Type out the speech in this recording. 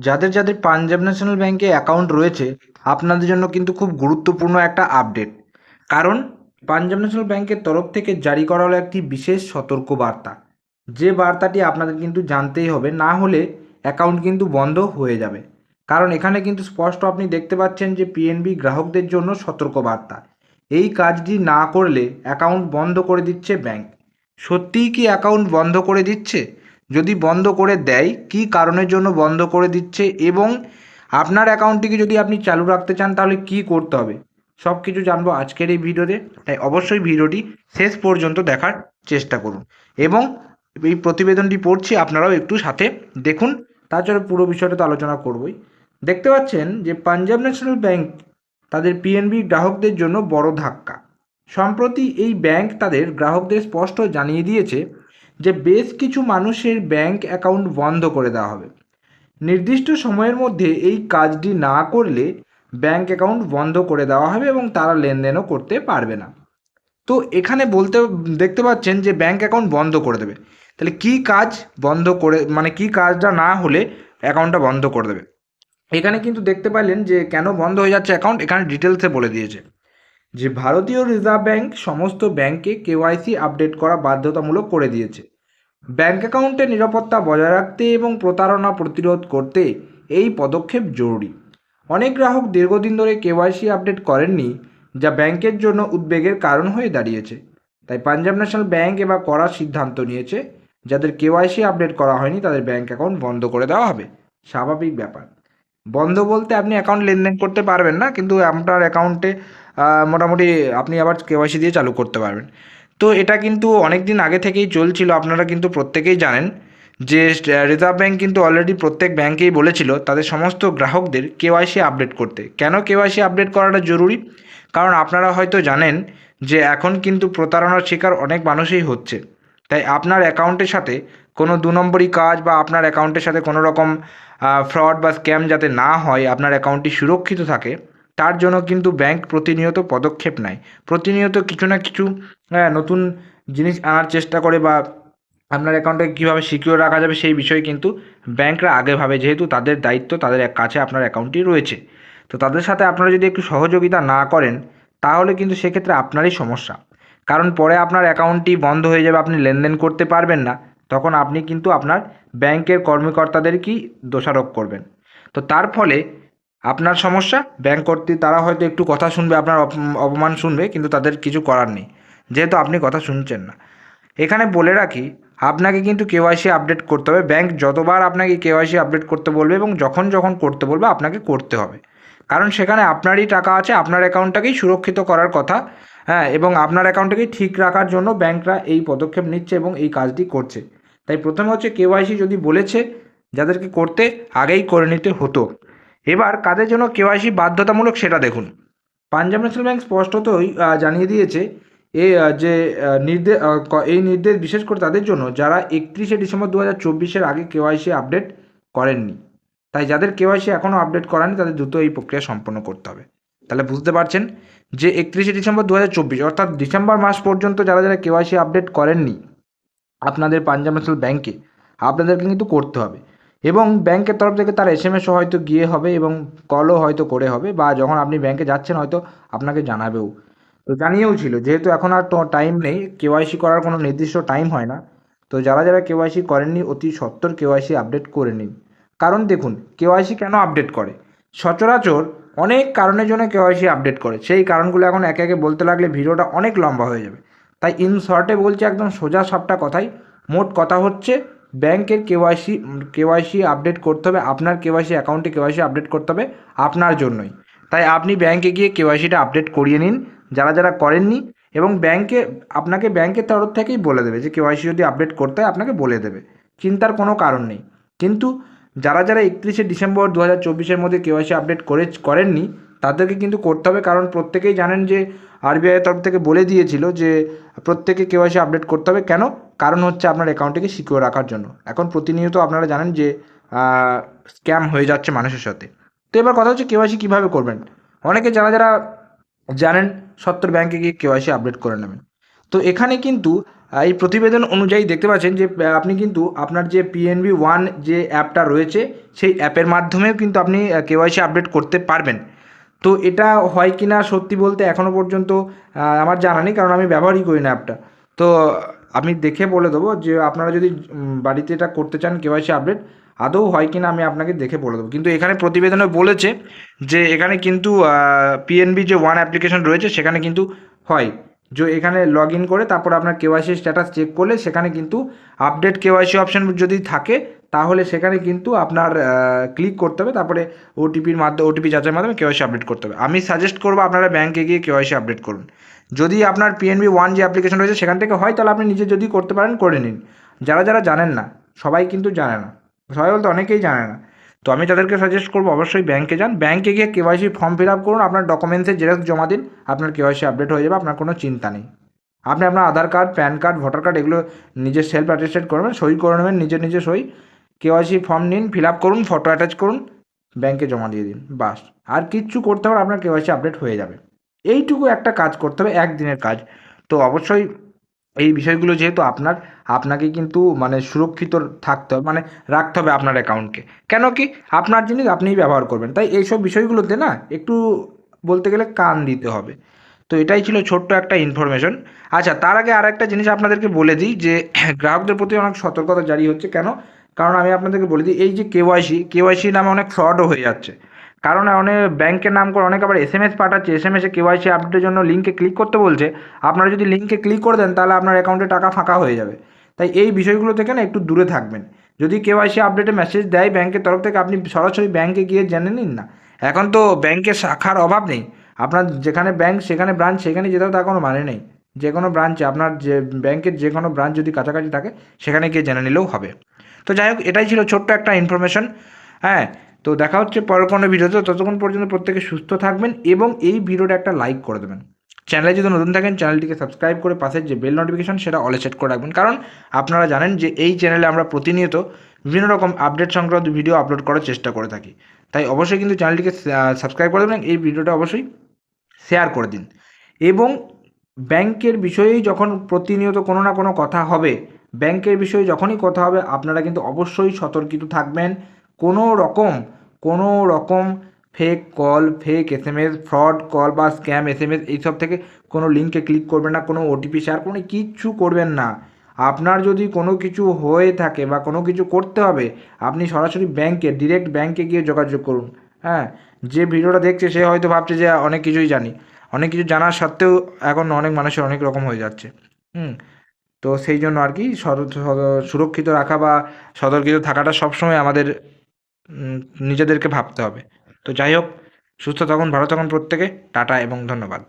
যাদের যাদের পাঞ্জাব ন্যাশনাল ব্যাংকে অ্যাকাউন্ট রয়েছে, আপনাদের জন্য কিন্তু খুব গুরুত্বপূর্ণ একটা আপডেট কারণ, পাঞ্জাব ন্যাশনাল ব্যাংকের তরফ থেকে জারি করা হলো একটি বিশেষ সতর্ক বার্তা যে বার্তাটি আপনাদের কিন্তু জানতেই হবে, না হলে অ্যাকাউন্ট কিন্তু বন্ধ হয়ে যাবে। কারণ এখানে কিন্তু স্পষ্ট আপনি দেখতে পাচ্ছেন যে পিএনবি গ্রাহকদের জন্য সতর্ক বার্তা এই কাজটি না করলে অ্যাকাউন্ট বন্ধ করে দিচ্ছে ব্যাংক। সত্যিই কি অ্যাকাউন্ট বন্ধ করে দিচ্ছে? যদি বন্ধ করে দেয়, কি কারণের জন্য বন্ধ করে দিচ্ছে এবং আপনার অ্যাকাউন্টটিকে যদি আপনি চালু রাখতে চান, তাহলে কি করতে হবে? সব কিছু জানব আজকের এই ভিডিওতে, তাই অবশ্যই ভিডিওটি শেষ পর্যন্ত দেখার চেষ্টা করুন এবং এই প্রতিবেদনটি পড়ছি, আপনারাও একটু সাথে দেখুন। তাছাড়া পুরো বিষয়টা তো আলোচনা করবই। দেখতে পাচ্ছেন যে পাঞ্জাব ন্যাশনাল ব্যাংক তাদের পিএনবি গ্রাহকদের জন্য বড় ধাক্কা। সম্প্রতি এই ব্যাংক তাদের গ্রাহকদের স্পষ্ট জানিয়ে দিয়েছে যে বেশ কিছু মানুষের ব্যাংক অ্যাকাউন্ট বন্ধ করে দেওয়া হবে। নির্দিষ্ট সময়ের মধ্যে এই কাজটি না করলে ব্যাংক অ্যাকাউন্ট বন্ধ করে দেওয়া হবে এবং তারা লেনদেনও করতে পারবে না। তো এখানে বলতে, দেখতে পাচ্ছেন যে ব্যাংক অ্যাকাউন্ট বন্ধ করে দেবে। তাহলে কি কাজ বন্ধ করে মানে কি কাজটা না হলে অ্যাকাউন্টটা বন্ধ করে দেবে? এখানে কিন্তু দেখতে পাইলেন যে কেন বন্ধ হয়ে যাচ্ছে অ্যাকাউন্ট, এখানে ডিটেলসে বলে দিয়েছে। যে ভারতীয় রিজার্ভ ব্যাংক সমস্ত ব্যাংকে কেওয়াইসি আপডেট করা বাধ্যতামূলক করে দিয়েছে। ব্যাংক অ্যাকাউন্টের নিরাপত্তা বজায় রাখতে এবং প্রতারণা প্রতিরোধ করতে এই পদক্ষেপ জরুরি। অনেক গ্রাহক দীর্ঘদিন ধরে কেওয়াইসি আপডেট করেননি, যা ব্যাংকের জন্য উদ্বেগের কারণ হয়ে দাঁড়িয়েছে। তাই পাঞ্জাব ন্যাশনাল ব্যাংক এবার করার সিদ্ধান্ত নিয়েছে, যাদের কেওয়াইসি আপডেট করা হয়নি তাদের ব্যাংক অ্যাকাউন্ট বন্ধ করে দেওয়া হবে। স্বাভাবিক ব্যাপার। বন্ধ বলতে আপনি অ্যাকাউন্ট লেনদেন করতে পারবেন না, কিন্তু আপনার অ্যাকাউন্টে মোটামুটি আপনি আবার কেওয়াইসি দিয়ে চালু করতে পারবেন। তো এটা কিন্তু অনেক দিন আগে থেকেই চলছিল, আপনারা কিন্তু প্রত্যেকেই জানেন যে রিজার্ভ ব্যাংক কিন্তু অলরেডি প্রত্যেক ব্যাংকেই বলেছিল তাদের সমস্ত গ্রাহকদের কেওয়াইসি আপডেট করতে। কেন কেওয়াইসি আপডেট করাটা জরুরি? কারণ আপনারা হয়তো জানেন যে, এখন কিন্তু প্রতারণার শিকার অনেক মানুষই হচ্ছে। তাই আপনার অ্যাকাউন্টের সাথে কোনো দু নম্বরই কাজ বা আপনার অ্যাকাউন্টের সাথে কোনো রকম ফ্রড বা স্ক্যাম যাতে না হয়, আপনার অ্যাকাউন্টটি সুরক্ষিত থাকে তার জন্য কিন্তু ব্যাংক প্রতিনিয়ত পদক্ষেপ নেয়। প্রতিনিয়ত কিছু না কিছু নতুন জিনিস আনার চেষ্টা করে বা আপনার অ্যাকাউন্টে কীভাবে সিকিউর রাখা যাবে সেই বিষয়ে কিন্তু ব্যাংকরা আগে ভাবে, যেহেতু তাদের দায়িত্ব, তাদের কাছে আপনার অ্যাকাউন্টটি রয়েছে। তো তাদের সাথে আপনারা যদি একটু সহযোগিতা না করেন, তাহলে কিন্তু সেক্ষেত্রে আপনারই সমস্যা। কারণ পরে আপনার অ্যাকাউন্টটি বন্ধ হয়ে যাবে, আপনি লেনদেন করতে পারবেন না, তখন আপনি কিন্তু আপনার ব্যাংকের কর্মকর্তাদেরকেই দোষারোপ করবেন। তো তার ফলে আপনার সমস্যা? ব্যাংক কর্তৃ, তারা হয়তো একটু কথা শুনবে, আপনার অপমান শুনবে, কিন্তু তাদের কিছু করার নেই। যেহেতু আপনি কথা শুনছেন না। এখানে বলে রাখি, আপনাকে কিন্তু কেওয়াইসি আপডেট করতে হবে। ব্যাংক যতবার আপনাকে কেওয়াইসি আপডেট করতে বলবে এবং যখন যখন করতে বলবে, আপনাকে করতে হবে। কারণ সেখানে আপনারই টাকা আছে, আপনার অ্যাকাউন্টটাকেই সুরক্ষিত করার কথা। হ্যাঁ এবং আপনার অ্যাকাউন্টটাকেই ঠিক রাখার জন্য ব্যাংকরা এই পদক্ষেপ নিচ্ছে এবং এই কাজটি করছে। তাই প্রথমে হচ্ছে কেওয়াইসি যদি বলেছে, যাদেরকে করতে আগেই করে নিতে হতো। এবার কাদের জন্য কেওয়াইসি বাধ্যতামূলক সেটা দেখুন। পাঞ্জাব ন্যাশনাল ব্যাংক স্পষ্টতই জানিয়ে দিয়েছে, এ যে নির্দেশ এই নির্দেশ বিশেষ করে তাদের জন্য যারা একত্রিশে ডিসেম্বর দু হাজার চব্বিশের আগে কেওয়াইসি আপডেট করেননি। তাই যাদের কেওয়াইসি এখনও আপডেট করেনি তাদের দ্রুত এই প্রক্রিয়া সম্পন্ন করতে হবে। তাহলে বুঝতে পারছেন যে একত্রিশে ডিসেম্বর দু হাজার চব্বিশ, অর্থাৎ ডিসেম্বর মাস পর্যন্ত যারা যারা কেওয়াইসি আপডেট করেননি, আপনাদের পাঞ্জাব ন্যাশনাল ব্যাংকে, আপনাদেরকে কিন্তু করতে হবে। এবং ব্যাংকের তরফ থেকে তার এস এম এসও হয়তো গিয়ে হবে এবং কলও হয়তো করে হবে বা যখন আপনি ব্যাংকে যাচ্ছেন হয়তো আপনাকে জানাবেও। তো জানিয়েও ছিল, যেহেতু এখন আর টাইম নেই কেওয়াইসি করার কোনো নির্দিষ্ট টাইম হয় না। তো যারা যারা কেওয়াইসি করেননি, অতি সত্তর কেওয়াইসি আপডেট করে নিন। কারণ দেখুন কেওয়াইসি কেন আপডেট করে? সচরাচর অনেক কারণের জন্য কেওয়াইসি আপডেট করে। সেই কারণগুলো এখন একে একে বলতে লাগলে ভিডিওটা অনেক লম্বা হয়ে যাবে। তাই ইন শর্টে বলছি একদম সোজা সাপটা কথাই। মোট কথা হচ্ছে ব্যাংকের কেওয়াইসি কেওয়াইসি আপডেট করতে হবে, আপনার কেওয়াইসি অ্যাকাউন্টে কেওয়াইসি আপডেট করতে হবে আপনার জন্যই। তাই আপনি ব্যাংকে গিয়ে কেওয়াইসিটা আপডেট করিয়ে নিন, যারা যারা করেননি, এবং ব্যাংকে, আপনাকে ব্যাংকের তরফ থেকেই বলে দেবে যে কেওয়াইসি যদি আপডেট করতে হয়, আপনাকে বলে দেবে। চিন্তার কোনো কারণ নেই। কিন্তু যারা যারা একত্রিশে ডিসেম্বর দু হাজার চব্বিশের মধ্যে কেওয়াইসি আপডেট করে করেননি তাদেরকে কিন্তু করতে হবে, কারণ প্রত্যেকেই জানেন যে আরবিআইয়ের তরফ থেকে বলে দিয়েছিল যে প্রত্যেকে কেওয়াইসি আপডেট করতে হবে। কেন? কারণ হচ্ছে আপনার অ্যাকাউন্টটিকে সিকিউর রাখার জন্য। এখন প্রতিনিয়ত আপনারা জানেন যে স্ক্যাম হয়ে যাচ্ছে মানুষের সাথে। তো এবার কথা হচ্ছে কেওয়াইসি কীভাবে করবেন? অনেকে যারা যারা জানেন, সত্তর ব্যাংকে গিয়ে কেওয়াইসি আপডেট করে নেবেন। তো এখানে কিন্তু এই প্রতিবেদন অনুযায়ী দেখতে পাচ্ছেন যে আপনি কিন্তু আপনার যে পিএনবি ওয়ান যে অ্যাপটা রয়েছে, সেই অ্যাপের মাধ্যমেও কিন্তু আপনি কেওয়াইসি আপডেট করতে পারবেন। তো এটা হয় কি না সত্যি বলতে এখনও পর্যন্ত আমার জানা নেই, কারণ আমি ব্যবহারই করি না অ্যাপটা তো আমি দেখে বলে দেবো যে আপনারা যদি বাড়িতে এটা করতে চান কেওয়াইসি আপডেট আদৌ হয় কি না আমি আপনাকে দেখে বলে দেবো। কিন্তু এখানে প্রতিবেদনে বলেছে যে এখানে কিন্তু পিএনবি যে ওয়ান অ্যাপ্লিকেশন রয়েছে, সেখানে কিন্তু হয়। যে এখানে লগ ইন করে তারপর আপনার কেওয়াইসি স্ট্যাটাস চেক করলে সেখানে কিন্তু আপডেট কেওয়াইসি অপশন যদি থাকে, তাহলে সেখানে কিন্তু আপনার ক্লিক করতে হবে। তারপরে ওটিপির মাধ্যমে ওটিপি যাচাইয়ের মাধ্যমে কেওয়াইসি আপডেট করতে হবে। আমি সাজেস্ট করব আপনারা ব্যাংকে গিয়ে কেওয়াইসি আপডেট করুন। যদি আপনার পিএনবি ওয়ান যে অ্যাপ্লিকেশন রয়েছে, সেখান থেকে হয়, তাহলে আপনি নিজে যদি করতে পারেন, করে নিন। যারা যারা জানেন না, সবাই কিন্তু জানে না। সবাই বলতে অনেকেই জানে না। তো আমি তাদেরকে সাজেস্ট করব, অবশ্যই ব্যাংকে যান। ব্যাংকে গিয়ে কেওয়াইসি ফর্ম ফিল আপ করুন, আপনার ডকুমেন্টসের জেরক্স জমা দিন, আপনার কেওয়াইসি আপডেট হয়ে যাবে, আপনার কোনো চিন্তা নেই। আপনি আপনার Aadhaar card PAN card voter card এগুলো নিজের সেলফ অ্যাটেস্টেড করবেন, সই করে নেবেন, নিজের নিজে সই। কেওয়াইসি ফর্ম নিন ফিল আপ করুন ফটো অ্যাটাচ করুন ব্যাংকে জমা দিয়ে দিন, বাস। আর কিচ্ছু করতে হবে আপনার কেওয়াইসি আপডেট হয়ে যাবে। এইটুকু একটা কাজ করতে হবে, একদিনের কাজ। তো অবশ্যই এই বিষয়গুলো যেহেতু আপনার, আপনাকে কিন্তু মানে সুরক্ষিত থাকতে হবে মানে রাখতে হবে আপনার অ্যাকাউন্টকে কেন কি? আপনার জিনিস আপনিই ব্যবহার করবেন। তাই এইসব বিষয়গুলোতে না একটু বলতে গেলে কান দিতে হবে। তো এটাই ছিল ছোট্ট একটা ইনফরমেশন আচ্ছা তার আগে আর একটা জিনিস আপনাদেরকে বলে দিই যে, গ্রাহকদের প্রতি অনেক সতর্কতা জারি হচ্ছে। কেন? কারণ আমি আপনাদেরকে বলে দিই, এই যে কেওয়াইসি কেওয়াইসি নামে অনেক ফ্রডও হয়ে যাচ্ছে। কারণ অনেক ব্যাংকের নাম করে অনেক আবার এস এম এস পাঠাচ্ছে এস এম এসে কেওয়াইসি আপডেটের জন্য লিঙ্কে ক্লিক করতে বলছে। আপনারা যদি লিঙ্কে ক্লিক করে দেন, তাহলে আপনার অ্যাকাউন্টে টাকা ফাঁকা হয়ে যাবে। তাই এই বিষয়গুলো থেকে না একটু দূরে থাকবেন। যদি কেওয়াইসি আপডেটে মেসেজ দেয় ব্যাংকের তরফ থেকে, আপনি সরাসরি ব্যাংকে গিয়ে জেনে নিন না। এখন তো ব্যাংকের শাখার অভাব নেই। আপনার যেখানে ব্যাংক সেখানে ব্রাঞ্চ সেখানে যেতেও তার কোনো মানে নেই। যে কোনো ব্রাঞ্চে আপনার যে ব্যাংকের যে কোনো ব্রাঞ্চ যদি কাছাকাছি থাকে, সেখানে গিয়ে জেনে নিলেও হবে। তো যাই হোক, এটাই ছিল ছোট্ট একটা ইনফরমেশন হ্যাঁ তো দেখা হচ্ছে পরের কোনো ভিডিওতে ততক্ষণ পর্যন্ত প্রত্যেকে সুস্থ থাকবেন এবং এই ভিডিওটা একটা লাইক করে দেবেন। চ্যানেলে যদি নতুন থাকেন চ্যানেলটিকে সাবস্ক্রাইব করে পাশের যে বেল নোটিফিকেশন সেটা অলে সেট করে রাখবেন। কারণ আপনারা জানেন যে এই চ্যানেলে আমরা প্রতিনিয়ত বিভিন্ন রকম আপডেট সংক্রান্ত ভিডিও আপলোড করার চেষ্টা করে থাকি। তাই অবশ্যই কিন্তু চ্যানেলটিকে সাবস্ক্রাইব করে দেবেন। এই ভিডিওটা অবশ্যই শেয়ার করে দিন। এবং ব্যাংকের বিষয়েই যখন প্রতিনিয়ত কোনো না কোনো কথা হবে, ব্যাংকের বিষয়ে যখনই কথা হবে, আপনারা কিন্তু অবশ্যই সতর্কিত থাকবেন। কোনো রকম কোনো রকম fake call fake S M S fraud call বা স্ক্যাম এস এম এস এইসব থেকে কোনো লিঙ্কে ক্লিক করবেন না, কোনো ওটিপি শেয়ার কোনো কিচ্ছু করবেন না। আপনার যদি কোনো কিছু হয়ে থাকে বা কোনো কিছু করতে হবে, আপনি সরাসরি ব্যাংকে ডিরেক্ট ব্যাংকে গিয়ে যোগাযোগ করুন। হ্যাঁ যে ভিডিওটা দেখছে, সে হয়তো ভাবছে যে অনেক কিছুই জানি। অনেক কিছু জানার সত্ত্বেও এখন অনেক মানুষের অনেক রকম হয়ে যাচ্ছে। হুম, তো সেই জন্য আর কি সর- সর- সুরক্ষিত রাখা বা সতর্কিত থাকাটা সবসময় আমাদের নিজেদেরকে ভাবতে হবে। তো যাই হোক সুস্থ থাকুন ভালো থাকুন প্রত্যেকে। টাটা এবং ধন্যবাদ।